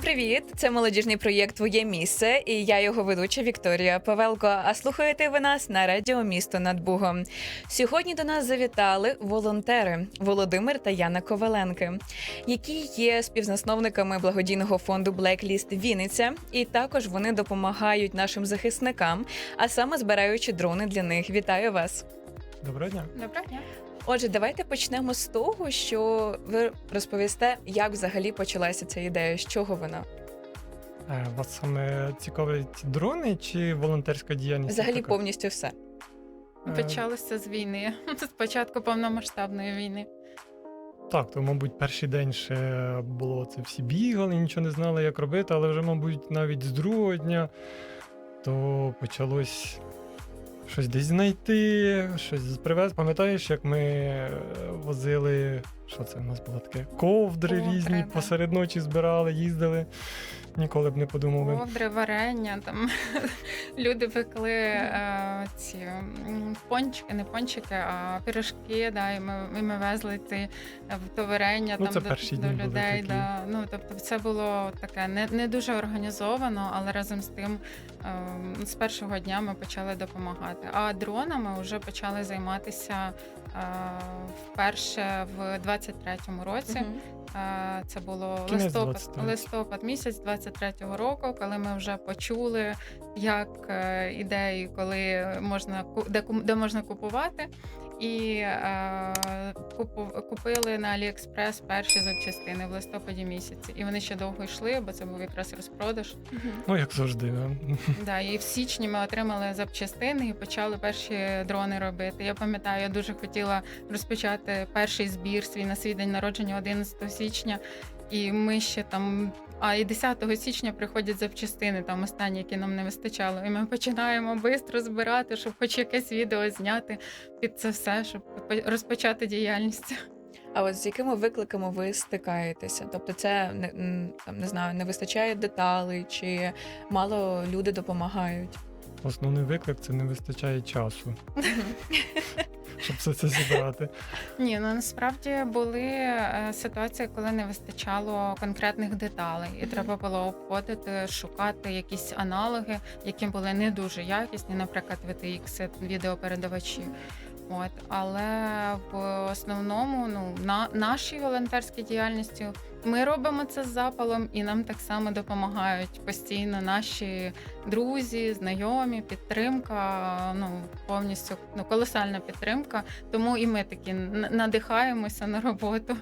Привіт, це молодіжний проєкт Твоє місце, і я його ведуча Вікторія Павелко. А слухаєте ви нас на радіо Місто над Бугом. Сьогодні до нас завітали волонтери Володимир та Яна Коваленки, які є співзасновниками благодійного фонду Blacklist Вінниця, і також вони допомагають нашим захисникам, а саме збираючи дрони для них. Вітаю вас! Доброго дня. Доброго дня. Отже, давайте почнемо з того, що ви розповісте, як взагалі почалася ця ідея, з чого вона. Е, Вас саме цікавлять дрони чи волонтерська діяльність? Взагалі така? повністю все. Е, Почалося з війни, з початку повномасштабної війни. Так, то, мабуть, перший день ще було це всі бігали, нічого не знали, як робити, але вже, мабуть, навіть з другого дня то почалось щось десь знайти, щось привезти. Пам'ятаєш, як ми е, возили, що це в нас було таке? Ковдри Ковдри, різні, да. посеред ночі збирали, їздили. Ніколи б не подумав. би. Ковдри, варення, там люди пекли е, ці м, пончики, не пончики, а пиріжки, да, і ми, і ми везли ці, е, в то варення Ну, там це до, перші до дні були людей. такі. Да. Ну, тобто це було таке не, не дуже організовано, але разом з тим е, з першого дня ми почали допомагати. А дронами вже почали займатися вперше в 23-му році. Е, Це було Кінець листопад, 23. листопад місяць 23-го року, коли ми вже почули, як е, ідеї, коли можна де можна купувати. І е, купили на Аліекспрес перші запчастини в листопаді місяці. І вони ще довго йшли, бо це був якраз розпродаж. Ну, як завжди. да. Да, і в січні ми отримали запчастини і почали перші дрони робити. Я пам'ятаю, я дуже хотіла розпочати перший збір свій на свій день народження 11 січня. І ми ще там. А і 10 січня приходять запчастини, там останні, які нам не вистачало. І ми починаємо швидко збирати, щоб хоч якесь відео зняти під це все, щоб по- розпочати діяльність. А от з якими викликами ви стикаєтеся? Тобто, це не там не знаю, не вистачає деталей, чи мало люди допомагають? Основний виклик це не вистачає часу, щоб все це зібрати. Ні, ну насправді були е, ситуації, коли не вистачало конкретних деталей, і треба було обходити, шукати якісь аналоги, які були не дуже якісні, наприклад, VTX відеопередавачі. От, але в основному, ну на нашій волонтерській діяльності ми робимо це з запалом, і нам так само допомагають постійно наші друзі, знайомі, підтримка. Ну повністю ну колосальна підтримка. Тому і ми такі надихаємося на роботу.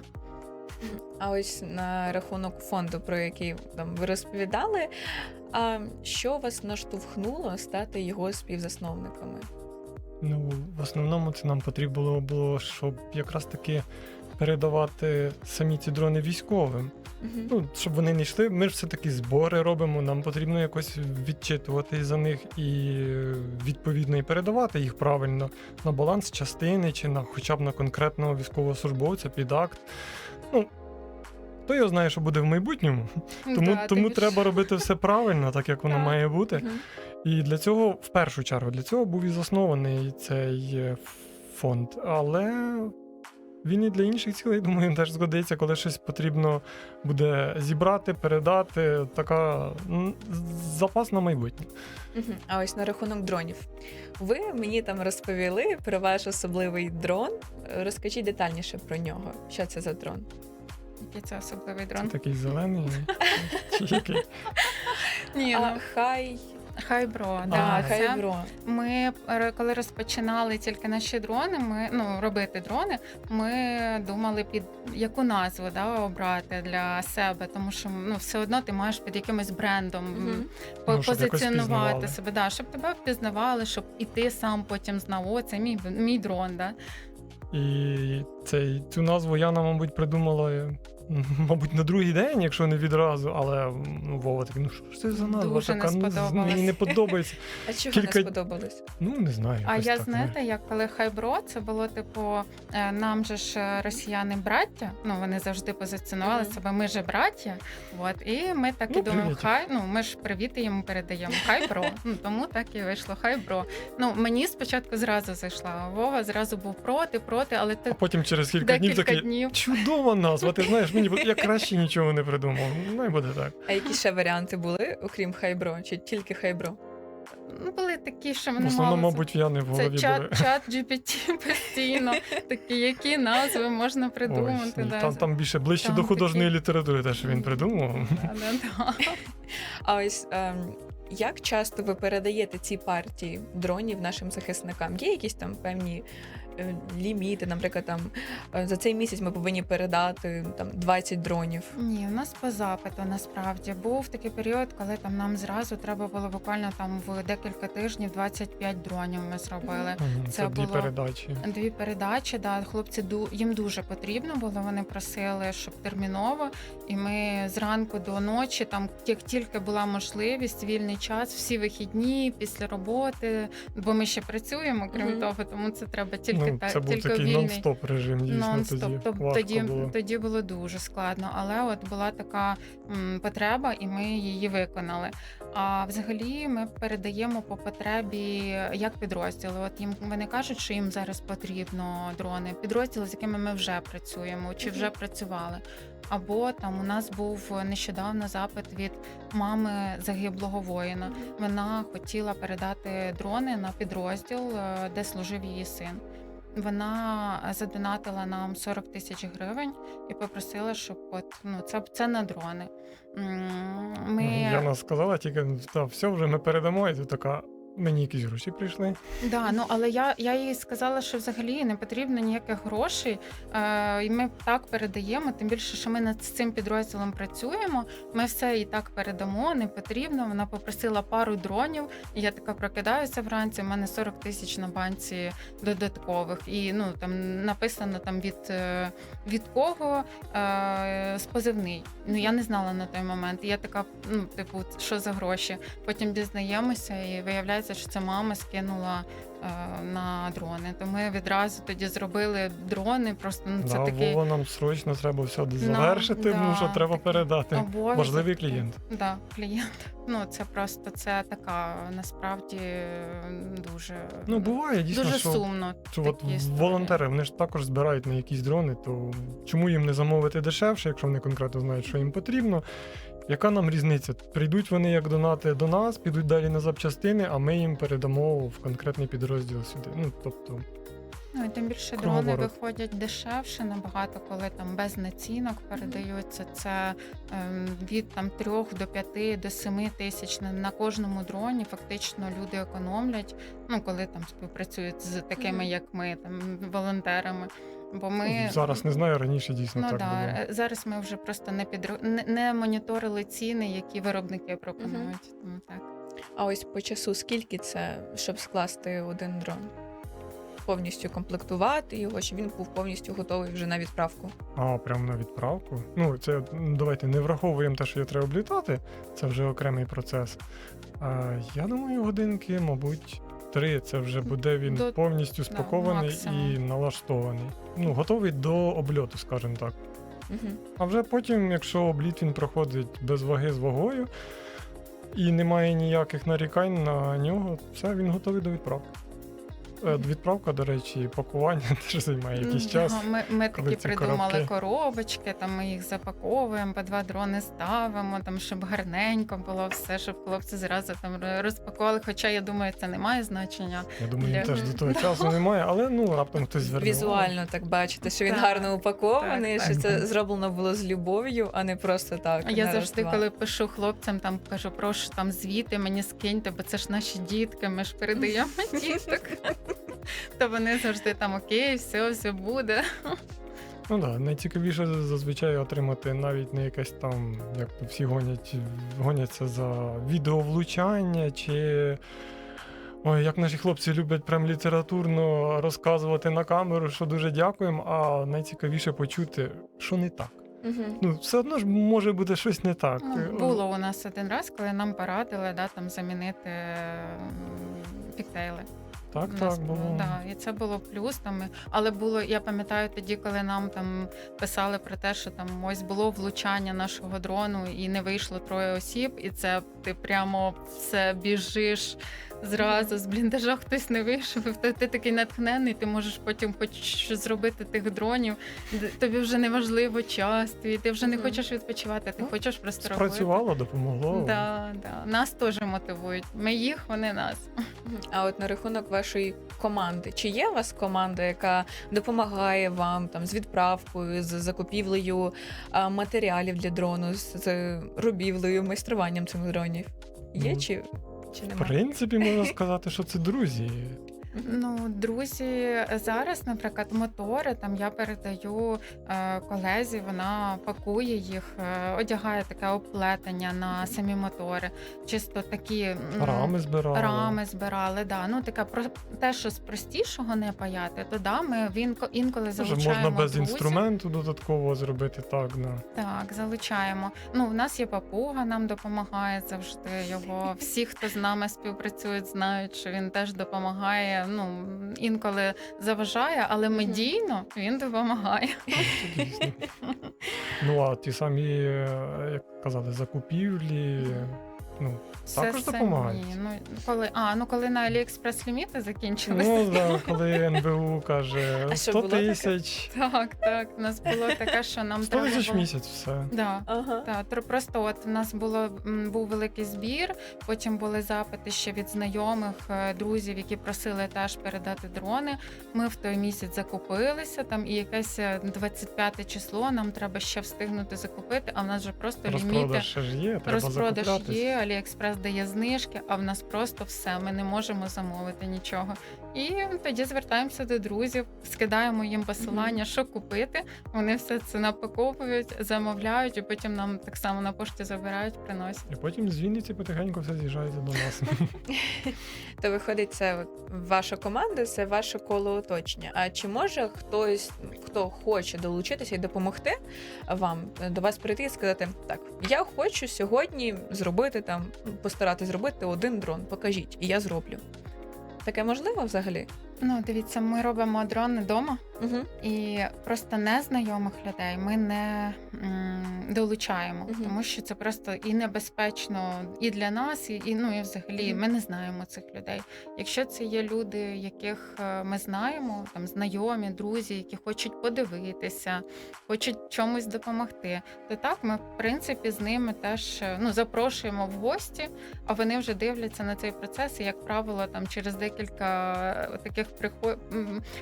А ось на рахунок фонду, про який там ви розповідали, а що вас наштовхнуло стати його співзасновниками? Ну, в основному це нам потрібно було, щоб якраз таки передавати самі ці дрони військовим. Мгм. Ну, щоб вони не йшли. Ми ж все-таки збори робимо, нам потрібно якось відчитувати за них і відповідно і передавати їх правильно на баланс частини чи на хоча б на конкретного військовослужбовця під акт. Ну, хто його знає, що буде в майбутньому. Тому, Да, тому треба робити все правильно, так як воно має бути. Мгм. І для цього, в першу чергу, для цього був і заснований цей е, фонд. Але він і для інших цілей, думаю, теж згодиться, коли щось потрібно буде зібрати, передати. Така запас на майбутнє. А ось на рахунок дронів. Ви мені там розповіли про ваш особливий дрон. Розкажіть детальніше про нього. Що це за дрон? Який це особливий Це дрон. такий зелений. Ні, ну, хай, хайбро, да, хай це бро. Ми коли розпочинали тільки наші дрони, ми ну робити дрони. Ми думали під яку назву да, обрати для себе, тому що ну все одно ти маєш під якимось брендом м, Мгм. по- Ну, щоб якось позиціонувати впізнавали. себе, да, щоб тебе впізнавали, щоб і ти сам потім знав, о, це мій мій дрон. Да? І цей, цю назву Яна, мабуть, придумала, мабуть, на другий день, якщо не відразу, але ну, Вова такий, ну що ж це за назва? Дуже не така, ну, мені не подобається. А чого Кілька- не сподобалось? Ну, не знаю. А я так, знаєте, як коли хайбро, це було типу, е, нам же ж е, росіяни браття. Ну вони завжди позиціонували Мгм. себе. Ми же браття. От і ми так і Ну, думаємо, хай ну ми ж привіти йому передаємо. Хайбро. Ну тому так і вийшло. Хайбро. Ну мені спочатку зразу зайшла. Вова зразу був проти, проти, але А ти потім через кілька днів декілька такий. днів. Чудова назва, ти знаєш, мені я краще нічого не придумав. Ну і буде так. А які ще варіанти були, окрім хайбро, чи тільки хайбро? Ну, були такі, що ми В не основному, мабуть, я не в Це голові були. чат, чат GPT постійно. Такі, які назви можна придумати. ні, да. там, там більше ближче Там до такі- художньої літератури, те, що він придумав. А ось ем, як часто ви передаєте ці партії дронів нашим захисникам? Є якісь там певні ліміти? Наприклад, там е, за цей місяць ми повинні передати там 20 дронів. Ні, у нас по запиту насправді був такий період, коли там нам зразу треба було буквально там в декілька тижнів 25 дронів ми зробили. Це Це дві було- передачі. Дві передачі, да, хлопці ду- їм дуже потрібно було. Вони просили, щоб терміново. І ми зранку до ночі, там як тільки була можливість, вільний час, всі вихідні після роботи, бо ми ще працюємо, крім Мгм. того, тому це треба тільки Ну, та це був тільки такий вільний. нон-стоп режим, дійсно Нон-стоп. тоді. Важко Тоді, було. тоді було дуже складно, але от була така м, потреба, і ми її виконали. А взагалі ми передаємо по потребі як підрозділи. От їм вони кажуть, що їм зараз потрібно дрони. Підрозділи, з якими ми вже працюємо чи вже працювали. Або там у нас був нещодавно запит від мами загиблого воїна. Вона хотіла передати дрони на підрозділ, е, де служив її син. Вона задонатила нам 40 тисяч гривень і попросила, щоб от ну це це на дрони. Ми Ми Яна сказала тільки, «Ну, та, все, вже ми передамо, і ти така, мені якісь гроші прийшли. Да, ну але я, я їй сказала, що взагалі не потрібно ніяких грошей. Е, і ми так передаємо. Тим більше, що ми над цим підрозділом працюємо. Ми все і так передамо, не потрібно. Вона попросила пару дронів. І я така прокидаюся вранці. У мене 40 тисяч на банці додаткових. І ну там написано там від, е, від кого е, з позивний. Ну я не знала на той момент. І я така, ну типу, що за гроші? Потім дізнаємося, і виявляється, що це мама скинула е, на дрони. То ми відразу тоді зробили дрони. Просто ну це да, такий Вова, нам срочно треба все завершити, да, тому що треба передати. обов'язок. Важливий клієнт. Да, клієнт. Ну це просто це така насправді дуже Ну, буває дійсно, дуже що, сумно. що от історії. волонтери вони ж також збирають на якісь дрони, то чому їм не замовити дешевше, якщо вони конкретно знають, що їм потрібно. Яка нам різниця? Прийдуть вони як донати до нас, підуть далі на запчастини, а ми їм передамо в конкретний підрозділ сюди. Ну тобто, Ну і тим більше Круговорот. дрони виходять дешевше набагато, коли там без націнок передаються. Це ем, від там 3 до 5 до 7 тисяч на, на кожному дроні. Фактично люди економлять. Ну коли там співпрацюють з такими, як ми, там волонтерами. Бо ми зараз не знаю, раніше дійсно Ну так да, було. е, зараз ми вже просто не підро... не, не моніторили ціни, які виробники пропонують. Тому так. А ось по часу скільки це, щоб скласти один дрон? Повністю комплектувати його, щоб він був повністю готовий вже на відправку. А, прямо на відправку. Ну, це давайте не враховуємо те, що його треба облітати, це вже окремий процес. А, я думаю, годинки, мабуть, три. Це вже буде він До- повністю спакований максимум. і налаштований. Ну, готовий до обльоту, скажімо так. Угу. А вже потім, якщо обліт він проходить без ваги з вагою і немає ніяких нарікань на нього, все, він готовий до відправки. Е. Відправка, до речі, пакування теж займає якийсь час. Ми, ми такі придумали коробки. коробочки, там ми їх запаковуємо, по два дрони ставимо, там щоб гарненько було все, щоб хлопці зразу там розпакували. Хоча я думаю, це не має значення. Я думаю, їм теж до того часу немає, але ну раптом хтось звернув. Візуально так бачите, що він Так, гарно упакований, так, що так. це зроблено було з любов'ю, а не просто так. А я завжди, раз-два. коли пишу хлопцям, там кажу, прошу там звіти мені скиньте, бо це ж наші дітки, ми ж передаємо діток. То вони завжди там окей, все, все буде. Ну так, да, найцікавіше зазвичай отримати навіть не якесь там, як то всі гонять, гоняться за відеовлучання чи. Ой, як наші хлопці люблять прям літературно розказувати на камеру, що дуже дякуємо, а найцікавіше почути, що не так. Мгм. Ну, все одно ж може бути щось не так. Ну, було у нас один раз, коли нам порадили да, там замінити піктейли. Так, У нас так, було. Да, і це було плюс. Там, але було, я пам'ятаю тоді, коли нам там писали про те, що там ось було влучання нашого дрону і не вийшло троє осіб, і це ти прямо все біжиш зразу з бліндажа хтось не вийшов. і Ти, ти такий натхнений, ти можеш потім хоч щось зробити тих дронів. Тобі вже не важливо час, твій, ти вже не хочеш відпочивати, ти Ну, хочеш просто робити. Спрацювало, допомогло. Да, да. Нас теж мотивують. Ми їх, вони нас. А от на рахунок вашої команди, чи є у вас команда, яка допомагає вам там з відправкою, з закупівлею а, матеріалів для дрону, з, з робівлею, майструванням цих дронів? Є Ну, чи, чи В немає? принципі, можна сказати, що це друзі. Ну, друзі, зараз, наприклад, мотори там я передаю е, колезі, вона пакує їх, е, одягає таке оплетення на самі мотори. Чисто такі м, Рами збирали. рами збирали. Да. Ну таке про те, що з простішого не паяти, то да, ми він інколи Може, залучаємо можна без друзів. інструменту додатково зробити так. Да. Так, залучаємо. Ну, в нас є папуга, нам допомагає завжди. Його всі, хто з нами співпрацюють, знають, що він теж допомагає. Ну інколи заважає, але медійно він допомагає. Ну а ті самі, е, як казали, закупівлі. Ну, Все Також самі. допомагають? Ну коли а ну коли на Аліекспрес ліміти закінчилися. ну да, коли НБУ каже А що, 100 було таке? тисяч, Так, так. У нас було таке, що нам 100 треба тисяч в було... місяць, все. Да. Ага. Так, тр- просто от в нас було м, був великий збір. Потім були запити ще від знайомих е, друзів, які просили теж передати дрони. Ми в той місяць закупилися. Там і якесь е, 25 число. Нам треба ще встигнути закупити. А в нас вже просто ліміти. Розпродаж ще ж є, треба Розпродаж закуплятись. є, Аліекспрес дає знижки, а в нас просто все. Ми не можемо замовити нічого. І тоді звертаємося до друзів, скидаємо їм посилання, що купити. Вони все це напаковують, замовляють, і потім нам так само на пошті забирають, приносять. І потім з Вінниці потихеньку все з'їжджається до нас. То виходить, це ваша команда, це ваше коло оточення. А чи може хтось, хто хоче долучитися і допомогти вам до вас прийти і сказати: так, я хочу сьогодні зробити там, постарати зробити один дрон, покажіть, і я зроблю. Таке можливо взагалі? Ну, дивіться, ми робимо дрони вдома. Угу. І просто незнайомих людей ми не м, долучаємо, Мгм. тому що це просто і небезпечно і для нас, і, і ну і взагалі Мгм. ми не знаємо цих людей. Якщо це є люди, яких е, ми знаємо, там знайомі, друзі, які хочуть подивитися, хочуть чомусь допомогти, то так ми в принципі з ними теж е, ну запрошуємо в гості, а вони вже дивляться на цей процес. І як правило, там через декілька е, таких приход...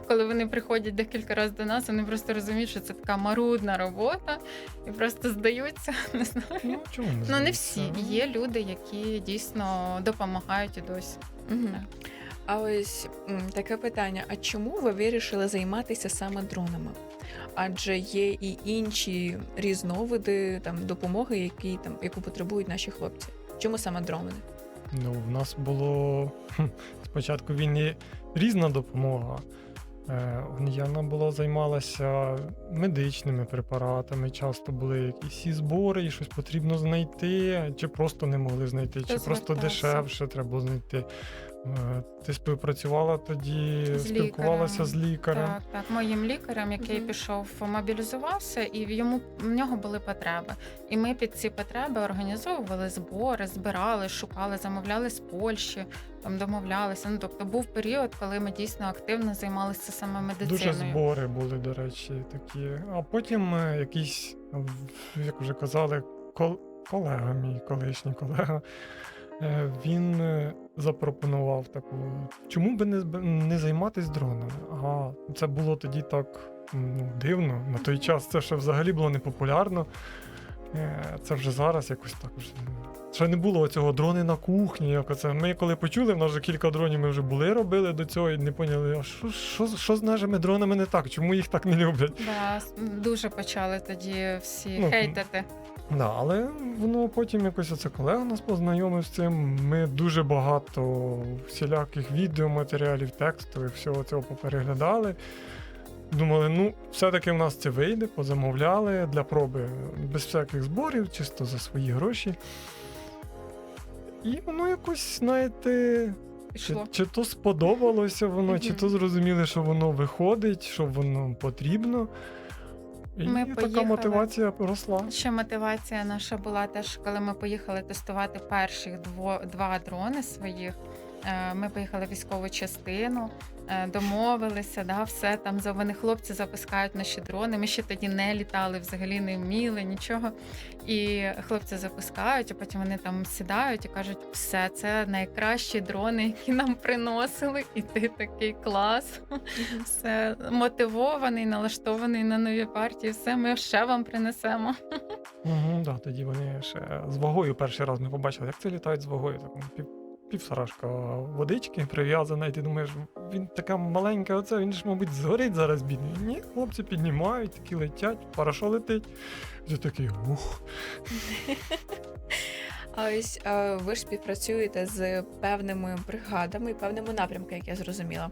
коли вони приходять декілька разів до нас, вони просто розуміють, що це така марудна робота, і просто здаються. Не знаю. Ну, чому не Ну не всі. Є люди, які дійсно допомагають і досі. Угу. А ось таке питання: а чому ви вирішили займатися саме дронами? Адже є і інші різновиди там допомоги, які там яку потребують наші хлопці. Чому саме дрони? Ну, в нас було спочатку війни різна допомога. Е, Яна була займалася медичними препаратами. Часто були якісь і збори, і щось потрібно знайти, чи просто не могли знайти, чи просто дешевше треба знайти. Е, Ти співпрацювала тоді, З спілкувалася лікарем. з лікарем. Так, так, моїм лікарем, який Мгм. пішов, мобілізувався, і в йому в нього були потреби. І ми під ці потреби організовували збори, збирали, шукали, замовляли з Польщі, там домовлялися. Ну тобто був період, коли ми дійсно активно займалися саме медициною. Дуже збори були, до речі, такі. А потім е, якийсь, як вже казали, кол- колега, мій колишній колега, він е, запропонував таку, чому би не, не займатися дронами? А це було тоді так ну, дивно. На той час це ще взагалі було непопулярно. Це вже зараз якось так вже. Ще не було цього дрони на кухні. Як оце. Ми коли почули, в нас вже кілька дронів ми вже були, робили до цього і не поняли, а що, що, що з нашими дронами не так? Чому їх так не люблять? Да, дуже почали тоді всі Ну, хейтити. Да, але воно потім якось оце колега нас познайомив з цим. Ми дуже багато всіляких відеоматеріалів, тексту і всього цього попереглядали. Думали, ну, все-таки в нас це вийде, позамовляли для проби без всяких зборів, чисто за свої гроші. І воно якось, знаєте, Чи, чи то сподобалося воно, чи то зрозуміли, що воно виходить, що воно потрібно. І Ми така поїхали. мотивація росла. Ще мотивація наша була теж, коли ми поїхали тестувати перших дво, два дрони своїх. Е, Ми поїхали в військову частину, е, домовилися, да, все там вони хлопці запускають наші дрони. Ми ще тоді не літали, взагалі не вміли нічого. І хлопці запускають, а потім вони там сідають і кажуть, все, це найкращі дрони, які нам приносили. І ти такий клас. Все мотивований, налаштований на нові партії. Все, ми ще вам принесемо. Угу, да, тоді вони ще з вагою перший раз ми побачили, як це літають з вагою. Так, ну, півсарашка водички прив'язана, і ти думаєш, він така маленька, оце, він ж, мабуть, згорить зараз бідний. Ні, хлопці піднімають, такі летять, парашо летить. Ти такий ух. А ось е, ви ж співпрацюєте з певними бригадами, певними напрямками, як я зрозуміла.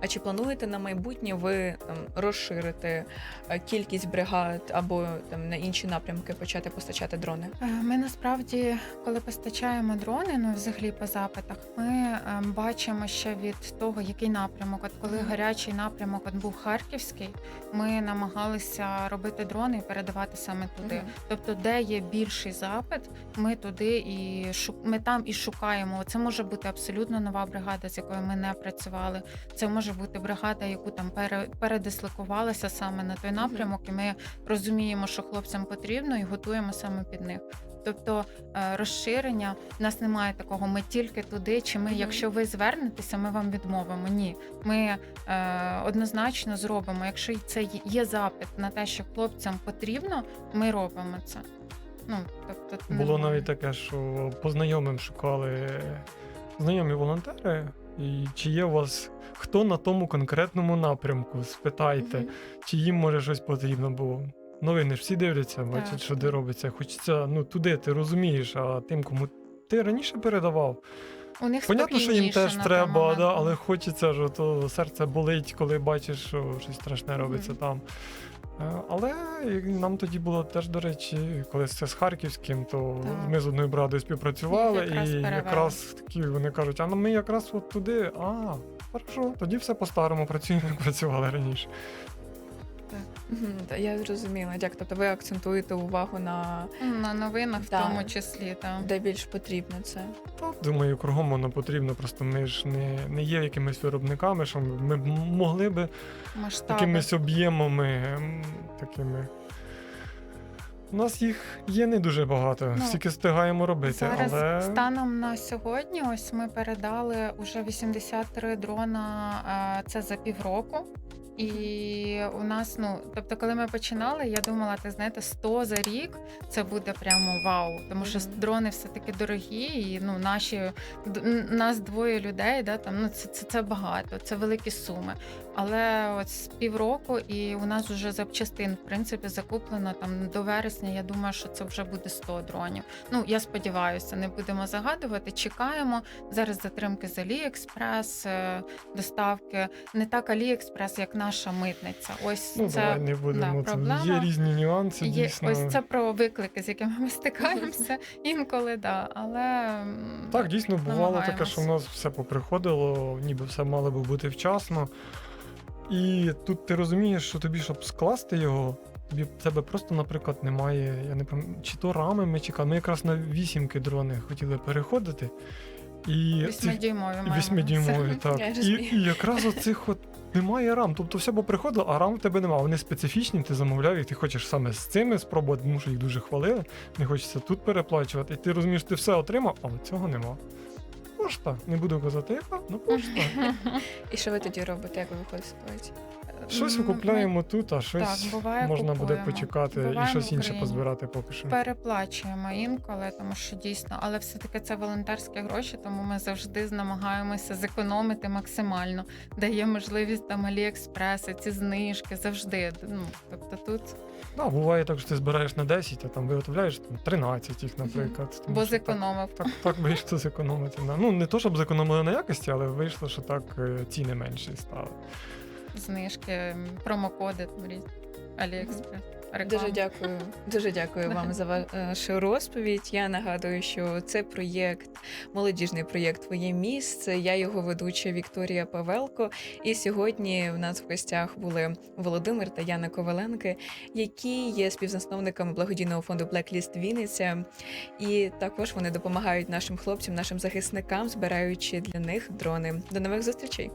А чи плануєте на майбутнє ви там розширити е, кількість бригад або там на інші напрямки почати постачати дрони? Е, Ми насправді, коли постачаємо дрони, ну взагалі по запитах, ми е, бачимо ще від того, який напрямок. От коли гарячий напрямок от був харківський, ми намагалися робити дрони і передавати саме туди. Тобто, де є більший запит, ми туди і шу... ми там і шукаємо. Це може бути абсолютно нова бригада, з якою ми не працювали. Це може бути бригада, яку там пере... передислокувалася саме на той напрямок, і ми розуміємо, що хлопцям потрібно, і готуємо саме під них. Тобто е, розширення в нас немає такого. Ми тільки туди, чи ми, Мгм. якщо ви звернетеся, ми вам відмовимо. Ні, ми е, однозначно зробимо. Якщо це є запит на те, що хлопцям потрібно, ми робимо це. Ну тобто Було немає. навіть таке, що по знайомим шукали знайомі волонтери, і чи є у вас хто на тому конкретному напрямку? Спитайте, Мгм. чи їм може щось потрібно, бо новини ж всі дивляться, бачать, Так. що де робиться. Хочеться ну туди, ти розумієш, а тим, кому ти раніше передавав. У них Понятно, що їм спокійніше теж на той треба, момент. да, але хочеться ж, то серце болить, коли бачиш, що щось страшне робиться Мгм. там. Е, Але нам тоді було теж, до речі, коли це з Харківським, то Так. ми з одною брадою співпрацювали, якраз і перевели. якраз такі вони кажуть, а ну ми якраз от туди. А, хорошо, тоді все по-старому працюємо, працювали раніше. Мгм, та Я зрозуміла. Дякую. Тобто ви акцентуєте увагу на на новинах, в тому числі там. де більш потрібно це. Думаю, кругом воно потрібно, просто ми ж не, не є якимись виробниками, що ми б могли би Масштаби. якимись об'ємами такими. У нас їх є не дуже багато, Ну, стільки встигаємо робити, Зараз але станом на сьогодні, ось ми передали уже 83 дрона. а, Це за півроку. І у нас, ну тобто, коли ми починали, я думала, ти знаєте, 100 за рік це буде прямо вау. Тому що дрони все таки дорогі, і ну наші нас двоє людей, да там ну це, це, це багато, це великі суми. Але от з півроку, і у нас вже запчастин в принципі закуплено там до вересня. Я думаю, що це вже буде 100 дронів. Ну я сподіваюся, не будемо загадувати. Чекаємо зараз затримки з Аліекспрес, е, доставки. Не так Аліекспрес, як наша митниця. Ось ну, це давай не будемо. да, це проблема. є різні нюанси, Є дійсно. ось це про виклики, з якими ми стикаємося інколи, да. Але Так, дійсно, бувало таке, що в нас все поприходило, ніби все мало би бути вчасно. І тут ти розумієш, що тобі, щоб скласти його, тобі тебе просто, наприклад, немає. Я не пам'ятаю, чи то рами ми чекали. Ми якраз на вісімки дрони хотіли переходити. І Восьмидюймові маємо. Так. Я І, і якраз оцих от немає рам. Тобто все поприходило, а рам в тебе немає. Вони специфічні, ти замовляв і ти хочеш саме з цими спробувати, тому що їх дуже хвалили. Не хочеться тут переплачувати. І ти розумієш, ти все отримав, але цього нема. Пошта. Не буду казати, яка, ну пошта. І що ви тоді робите, як ви виходите з ситуації? Щось викупляємо тут, а щось Так, буває, можна буде почекати Буває і щось інше позбирати поки що. Переплачуємо інколи, тому що дійсно, але все-таки це волонтерські гроші, тому ми завжди намагаємося зекономити максимально, де є можливість там Аліекспреси, ці знижки завжди. Ну тобто тут Да, буває так, що ти збираєш на 10, а там виготовляєш там, 13 їх, наприклад. тому бо що так- зекономив. Так, так вийшло зекономити. Ну, не то, щоб зекономили на якості, але вийшло, що так е, ціни менші стали. Знижки, промокоди там різні. Аліекспрес. реклама. Дуже дякую. Дуже дякую вам за вашу розповідь. Я нагадую, що це проєкт, молодіжний проєкт Твоє місце. Я його ведуча Вікторія Павелко. І сьогодні в нас в гостях були Володимир та Яна Коваленки, які є співзасновниками благодійного фонду Blacklist Вінниця. І також вони допомагають нашим хлопцям, нашим захисникам, збираючи для них дрони. До нових зустрічей.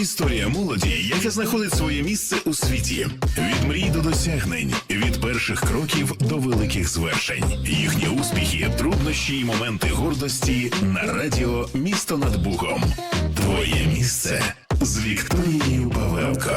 Історія молоді, яка знаходить своє місце у світі, від мрій до досягнень, від перших кроків до великих звершень. Їхні успіхи, труднощі і моменти гордості на радіо Місто над Бухом. Твоє місце з Вікторією Павелко.